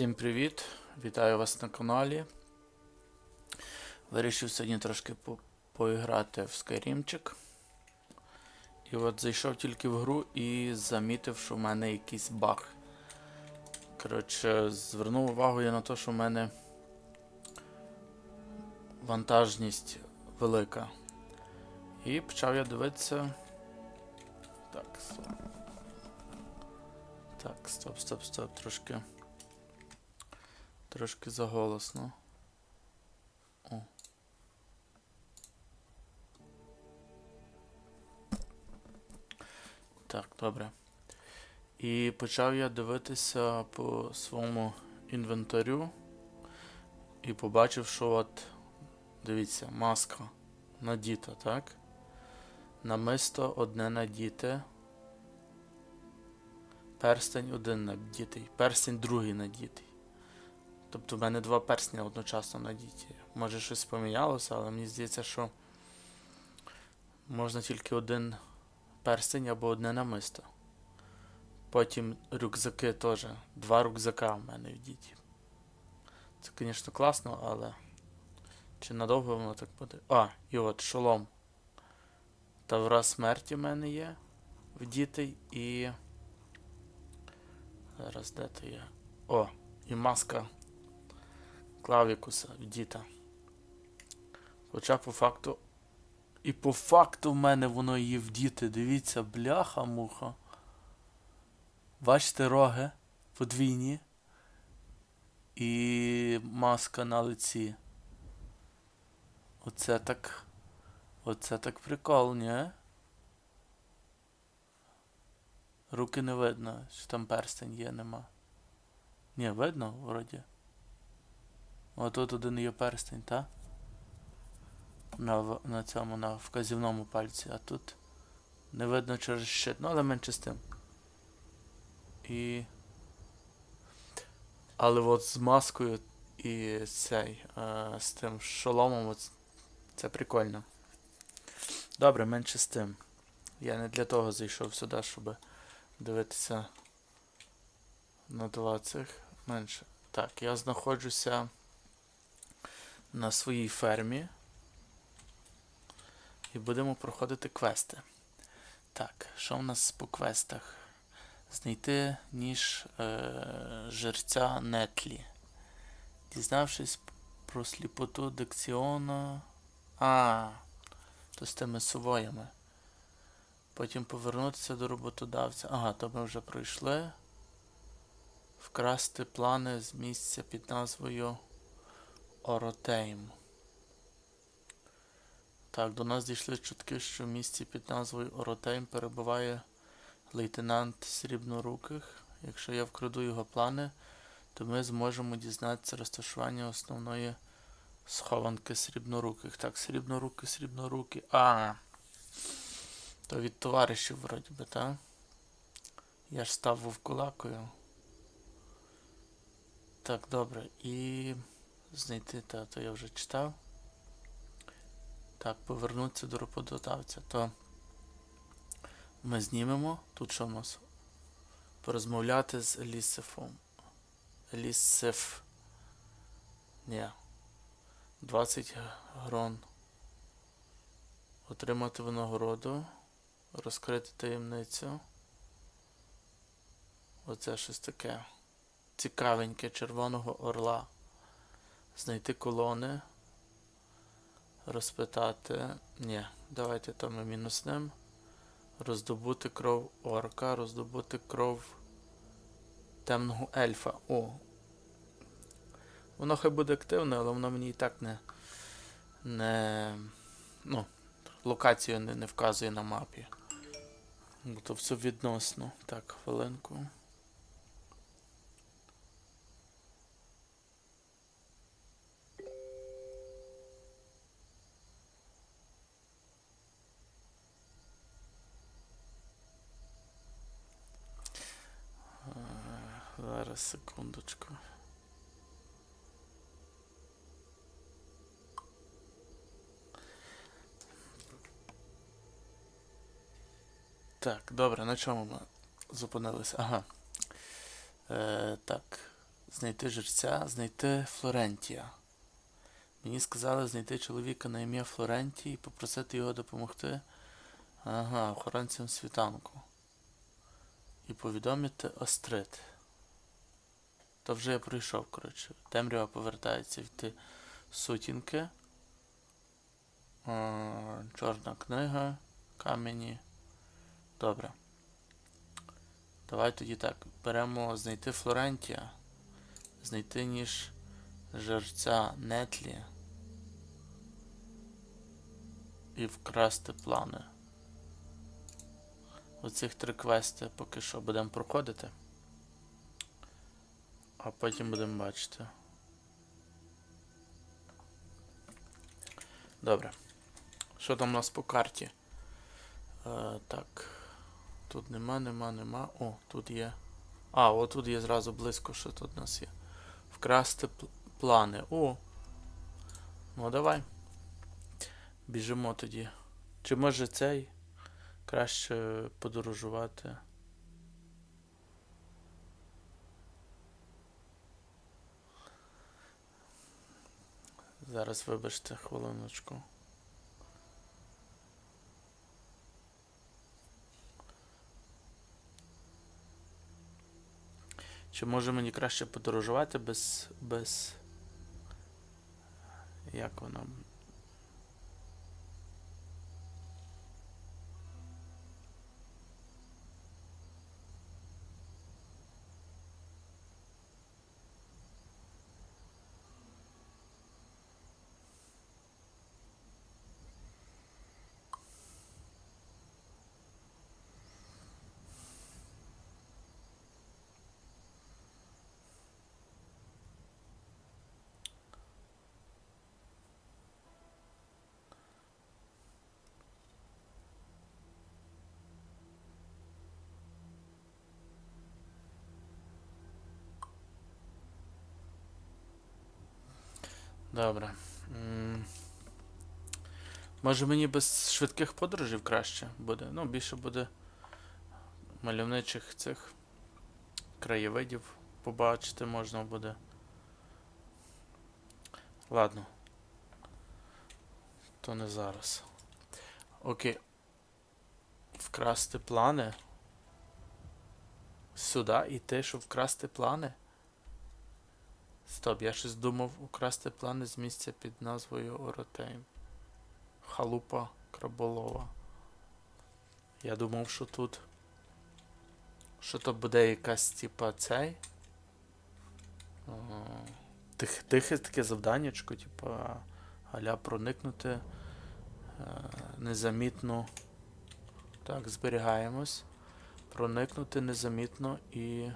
Всім привіт! Вітаю вас на каналі. Вирішив сьогодні трошки по поіграти в Скайрімчик. І от зайшов тільки в гру і замітив, що в мене якийсь баг. Коротше, звернув увагу я на те, що в мене вантажність велика. І почав я дивитися. Так, стоп. Так, стоп, стоп, стоп, трошки. Трошки заголосно. О. Так, добре. І почав я дивитися по своєму інвентарю і побачив, що от, дивіться, маска надіта, так? Намисто одне надіте. Перстень один надітий, перстень другий надітий. Тобто в мене два персня одночасно надіті. Може щось помінялося, але мені здається, що можна тільки один перстень або одне намисто. Потім рюкзаки теж. Два рюкзака в мене в діті. Це, звісно, класно, але чи надовго воно так буде? А, і от шолом. Тавра смерті в мене є вдітий і. Зараз де то є? О, і маска клавікуса вдіта. Хоча по факту. І по факту в мене воно її вдіти. Дивіться, бляха-муха. Бачите роги подвійні. І маска на лиці. Оце так. Оце так прикол, ні? Руки не видно, що там перстень є, нема. Ні, видно, вроді. Отут один є перстень, та? На, на цьому, на вказівному пальці, а тут не видно через щит, ну але менше з тим. І. Але от з маскою і цей, е, з тим шоломом, от, це прикольно. Добре, менше з тим. Я не для того зайшов сюди, щоб дивитися на два цих менше. Так, я знаходжуся на своїй фермі. І будемо проходити квести. Так, що в нас по квестах? Знайти ніж е, жерця Нетлі. Дізнавшись про сліпоту Дексіона. А, то з тими сувоями. Потім повернутися до роботодавця. Ага, то ми вже пройшли. Вкрасти плани з місця під назвою Оротейм. Так, до нас дійшли чутки, що в місці під назвою Оротейм перебуває лейтенант Срібноруких. Якщо я вкраду його плани, то ми зможемо дізнатися розташування основної схованки срібноруких. Так, срібноруки, срібноруки. А. То від товаришів, вроді би, так? Я ж став вовкулакою. Так, добре. І знайти, та, то я вже читав. Так, повернутися до роботодавця. То ми знімемо. Тут що в нас? Порозмовляти з Елісифом. Елісиф. Ні. 20 грон. Отримати винагороду. Розкрити таємницю. Оце щось таке. Цікавеньке червоного орла. Знайти колони. Розпитати. Ні, давайте то ми мінуснем. Роздобути кров орка, роздобути кров темного ельфа. О. Воно хай буде активне, але воно мені і так не. не. Ну, локацію не, не вказує на мапі. Бо то все відносно. Так, хвилинку. Е, Зараз секундочку. Так, добре, на чому ми зупинилися? Ага. Е, так. Знайти жерця, знайти Флорентія. Мені сказали знайти чоловіка на ім'я Флорентій і попросити його допомогти. Ага, охоронцям світанку. І повідомити Острит. То вже я пройшов, коротше. Темрява повертається ті сутінки. Чорна книга, камені. Добре. Давай тоді так. Беремо знайти Флорентія. Знайти ніж жерця Нетлі. І вкрасти плани. Оцих три квести поки що будемо проходити. А потім будемо бачити. Добре. Що там у нас по карті? Е, так. Тут нема, нема, нема. О, тут є. А, о, тут є зразу близько, що тут у нас є. Вкрасти пл- плани. О. Ну давай. Біжимо тоді. Чи може цей краще подорожувати? Зараз вибачте хвилиночку. Чи може мені краще подорожувати без. без. Як воно? Добре. Може мені без швидких подорожей краще буде. Ну, більше буде мальовничих цих краєвидів побачити можна буде. Ладно. То не зараз. Окей. Вкрасти плани. Сюди іти, щоб вкрасти плани. Стоп, я щось думав украсти плани з місця під назвою Оротейн. Халупа Краболова. Я думав, що тут. Що то буде якась типа цей. Тих, тихе таке завданнячко, типа аля проникнути е, незамітно. Так, зберігаємось. Проникнути незамітно і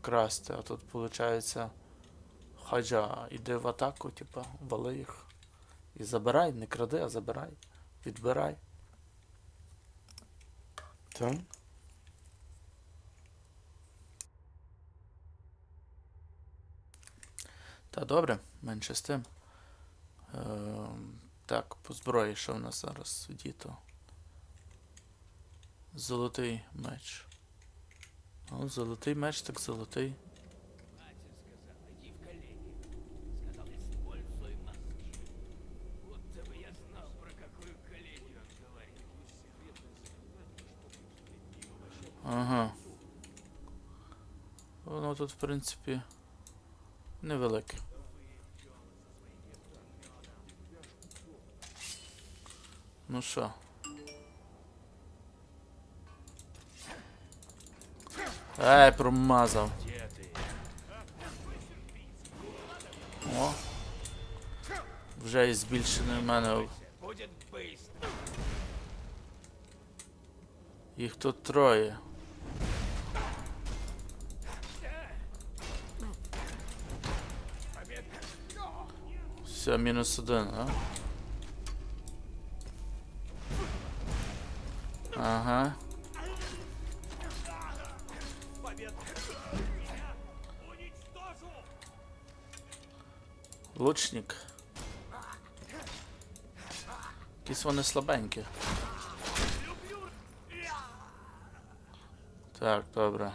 вкрасти. А тут виходить хаджа іди в атаку, типа, вали їх. І забирай, не кради, а забирай. Відбирай. Так. Та добре, менше з тим. Е, так, по зброї, що в нас зараз діто? Золотий меч. Ну, золотий меч, так золотий. Ага. Воно тут, в принципі, невелике. Ну що? Ей, промазав. О. Вже і збільшений в мене. Їх тут троє. Все, мінус один, а? Ага. Лучник. Якісь вони слабенькі. Так, добре.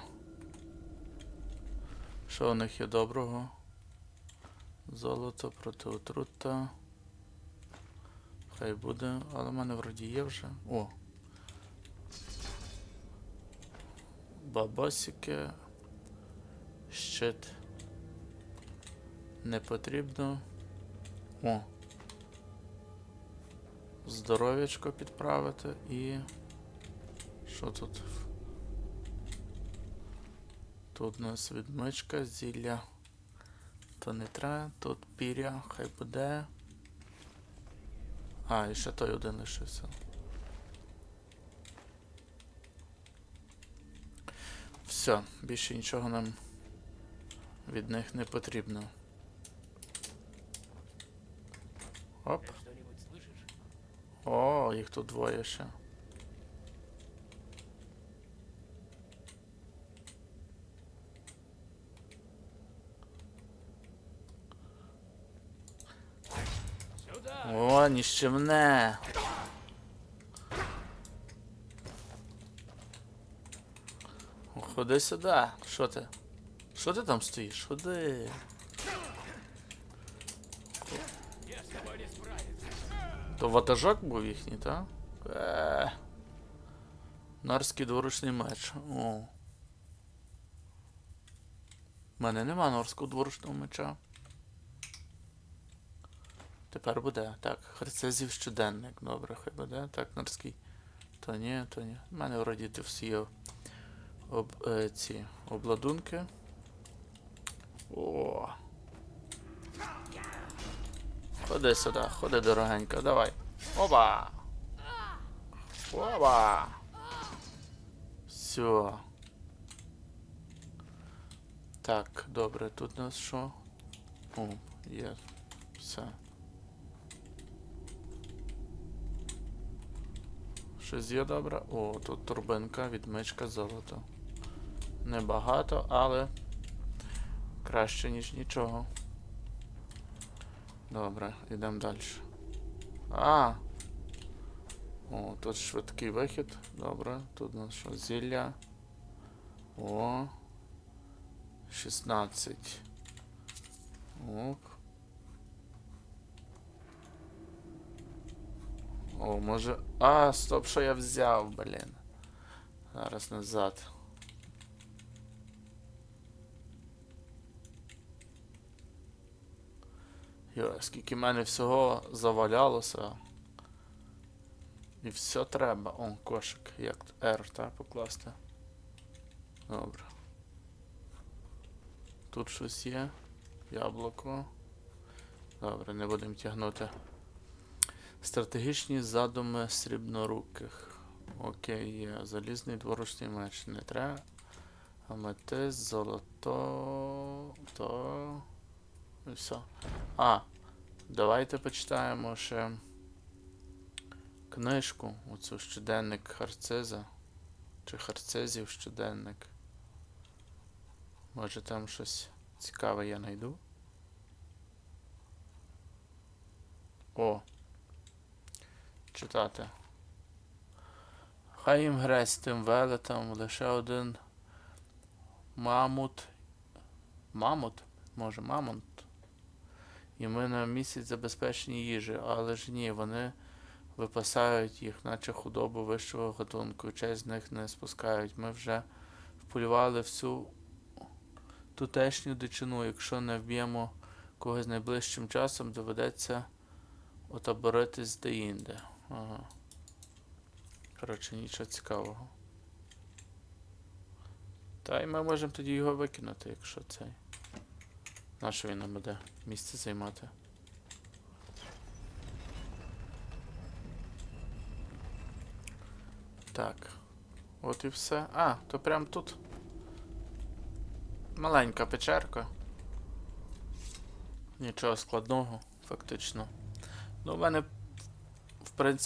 Що у них є доброго? Золото проти отрута. Хай буде, але в мене вроді є вже. О. Бабосики. Щит. Не потрібно. О. Здоров'ячко підправити і. Що тут? Тут у нас відмичка, зілля. То не треба, тут піря, хай буде. А, і ще той один лишився. Все, більше нічого нам від них не потрібно. Оп. О, їх тут двоє ще. О, ніщемне. О, Ходи сюди. Що ти? Що ти там стоїш? Ходи. Я с тобой не справиться. То ватажок був їхній, так? Е. Норський дворучний меч. О. У мене нема норського дворучного меча. Тепер буде. Так, Херцезів щоденник. Добре, хай буде. Так, норський. То ні, то ні. У мене вроді всі об, е, ці обладунки. О. Ходи сюди, ходи, дорогенька, давай. Оба! Оба! Все. Так, добре, тут у нас що? О, є. Все. Щось є добре? О, тут турбинка, відмичка, золото. Небагато, але краще, ніж нічого. Добре, йдемо далі. А! О, тут швидкий вихід. Добре. Тут у нас що? Зілля. О. 16. Ок. О, може. А, стоп, що я взяв, блін. Зараз назад. Йо, скільки в мене всього завалялося. І все треба. О, кошик. Як R, так, покласти. Добре. Тут щось є. Яблуко. Добре, не будемо тягнути. Стратегічні задуми срібноруких. Окей, є. Залізний дворучний меч. Не треба. Аметист, золото. То. І все. А, давайте почитаємо ще книжку, оцю щоденник Харциза. Чи Харцизів щоденник. Може там щось цікаве я знайду. О. Читати. Хай їм грець тим велетам лише один мамут. Мамут? Може, мамонт? І ми на місяць забезпечені їжі, але ж ні, вони випасають їх, наче худобу вищого гатунку, честь з них не спускають. Ми вже вполювали всю тутешню дичину. Якщо не вб'ємо когось найближчим часом, доведеться отаборитись деінде. Ага. Коротше, нічого цікавого. Та й ми можемо тоді його викинути, якщо цей. Нащо він нам буде місце займати? Так. От і все. А, то прям тут. Маленька печерка. Нічого складного, фактично. Ну, в мене, в принципі.